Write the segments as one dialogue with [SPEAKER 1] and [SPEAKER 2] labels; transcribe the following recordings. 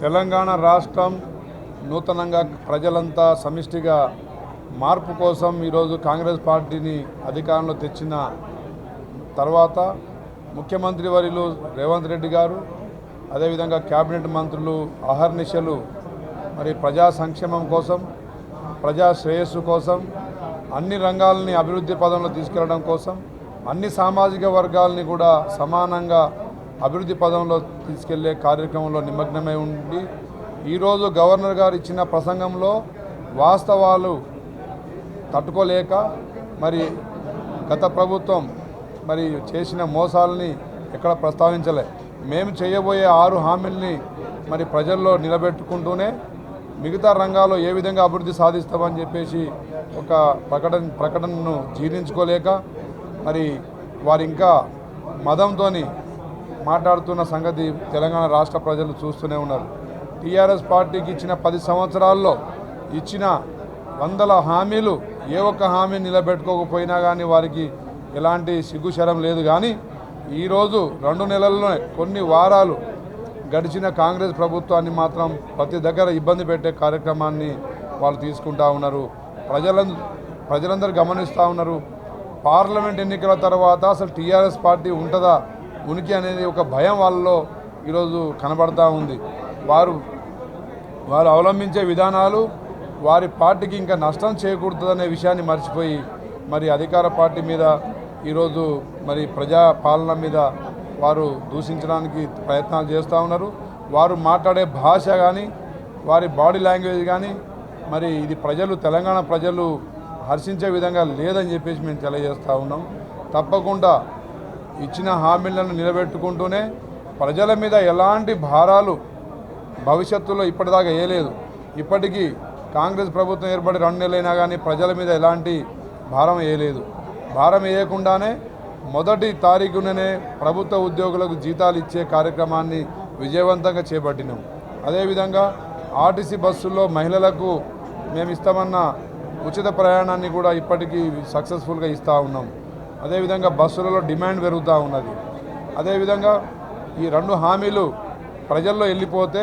[SPEAKER 1] తెలంగాణ రాష్ట్రం నూతనంగా ప్రజలంతా సమిష్టిగా మార్పు కోసం ఈరోజు కాంగ్రెస్ పార్టీని అధికారంలో తెచ్చిన తర్వాత ముఖ్యమంత్రి వర్యులు రేవంత్ రెడ్డి గారు అదేవిధంగా కేబినెట్ మంత్రులు అహర్నిశలు మరి ప్రజా సంక్షేమం కోసం ప్రజా శ్రేయస్సు కోసం అన్ని రంగాలని అభివృద్ధి పదంలో తీసుకెళ్ళడం కోసం అన్ని సామాజిక వర్గాలని కూడా సమానంగా అభివృద్ధి పదంలో తీసుకెళ్ళే కార్యక్రమంలో నిమగ్నమై ఉండి ఈరోజు గవర్నర్ గారు ఇచ్చిన ప్రసంగంలో వాస్తవాలు తట్టుకోలేక మరి గత ప్రభుత్వం మరి చేసిన మోసాలని ఎక్కడ ప్రస్తావించలే. మేము చేయబోయే ఆరు హామీల్ని మరి ప్రజల్లో నిలబెట్టుకుంటూనే మిగతా రంగాల్లో ఏ విధంగా అభివృద్ధి సాధిస్తామని చెప్పేసి ఒక ప్రకటన ప్రకటనను జీర్ణించుకోలేక మరి వారు ఇంకా మదంతో మాట్లాడుతున్న సంగతి తెలంగాణ రాష్ట్ర ప్రజలు చూస్తూనే ఉన్నారు. టీఆర్ఎస్ పార్టీకి ఇచ్చిన పది సంవత్సరాల్లో ఇచ్చిన వందల హామీలు ఏ ఒక్క హామీ నిలబెట్టుకోకపోయినా కానీ వారికి ఎలాంటి సిగ్గుశరం లేదు. కానీ ఈరోజు రెండు నెలల్లోనే కొన్ని వారాలు గడిచిన కాంగ్రెస్ ప్రభుత్వాన్ని మాత్రం ప్రతి దగ్గర ఇబ్బంది పెట్టే కార్యక్రమాన్ని వాళ్ళు తీసుకుంటా ఉన్నారు. ప్రజలంద ప్రజలందరూ గమనిస్తూ ఉన్నారు. పార్లమెంట్ ఎన్నికల తర్వాత అసలు టీఆర్ఎస్ పార్టీ ఉంటుందా? ఉనికి అనేది ఒక భయం వాళ్ళలో ఈరోజు కనబడతా ఉంది. వారు వారు అవలంబించే విధానాలు వారి పార్టీకి ఇంకా నష్టం చేకూరుతుందనే విషయాన్ని మర్చిపోయి మరి అధికార పార్టీ మీద ఈరోజు మరి ప్రజా పాలన మీద వారు దూషించడానికి ప్రయత్నాలు చేస్తూ ఉన్నారు. వారు మాట్లాడే భాష కానీ వారి బాడీ లాంగ్వేజ్ కానీ మరి ఇది ప్రజలు తెలంగాణ ప్రజలు హర్షించే విధంగా లేదని చెప్పేసి మేము తెలియజేస్తూ ఉన్నాం. తప్పకుండా ఇచ్చిన హామీలను నిలబెట్టుకుంటూనే ప్రజల మీద ఎలాంటి భారాలు భవిష్యత్తులో ఇప్పటిదాకా వేయలేదు. ఇప్పటికీ కాంగ్రెస్ ప్రభుత్వం ఏర్పడి రెండు నెలలైనా కానీ ప్రజల మీద ఎలాంటి భారం వేయలేదు. భారం వేయకుండానే మొదటి తారీఖుననే ప్రభుత్వ ఉద్యోగులకు జీతాలు ఇచ్చే కార్యక్రమాన్ని విజయవంతంగా చేపట్టినాం. అదేవిధంగా ఆర్టీసీ బస్సుల్లో మహిళలకు మేము ఇస్తామన్న ఉచిత ప్రయాణాన్ని కూడా ఇప్పటికీ సక్సెస్ఫుల్గా ఇస్తూ ఉన్నాం. అదేవిధంగా బస్సులలో డిమాండ్ పెరుగుతూ ఉన్నది. అదేవిధంగా ఈ రెండు హామీలు ప్రజల్లో వెళ్ళిపోతే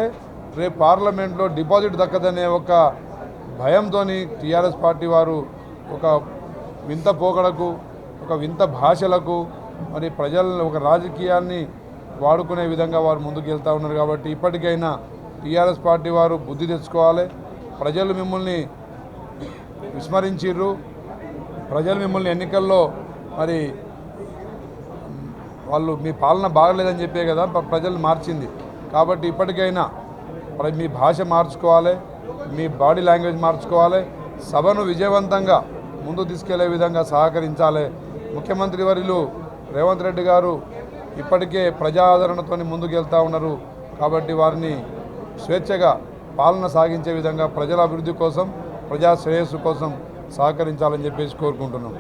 [SPEAKER 1] రేపు పార్లమెంట్లో డిపాజిట్ దక్కదనే ఒక భయంతో టీఆర్ఎస్ పార్టీ వారు ఒక వింత పోకడకు ఒక వింత భాషలకు మరి ప్రజలను ఒక రాజకీయాన్ని వాడుకునే విధంగా వారు ముందుకు వెళ్తూ ఉన్నారు కాబట్టి ఇప్పటికైనా టీఆర్ఎస్ పార్టీ వారు బుద్ధి తెచ్చుకోవాలి. ప్రజలు మిమ్మల్ని విస్మరించిర్రు. ప్రజలు మిమ్మల్ని ఎన్నికల్లో మరి వాళ్ళు మీ పాలన బాగలేదని చెప్పే కదా ప్రజలు మార్చింది. కాబట్టి ఇప్పటికైనా మీ భాష మార్చుకోవాలి మీ బాడీ లాంగ్వేజ్ మార్చుకోవాలి సభను విజయవంతంగా ముందు తీసుకెళ్ళే విధంగా సహకరించాలి. ముఖ్యమంత్రి వర్యులు రేవంత్ రెడ్డి గారు ఇప్పటికే ప్రజా ఆదరణతో ముందుకు ఉన్నారు. కాబట్టి వారిని స్వేచ్ఛగా పాలన సాగించే విధంగా ప్రజల అభివృద్ధి కోసం ప్రజా శ్రేయస్సు కోసం సహకరించాలని చెప్పేసి కోరుకుంటున్నాం.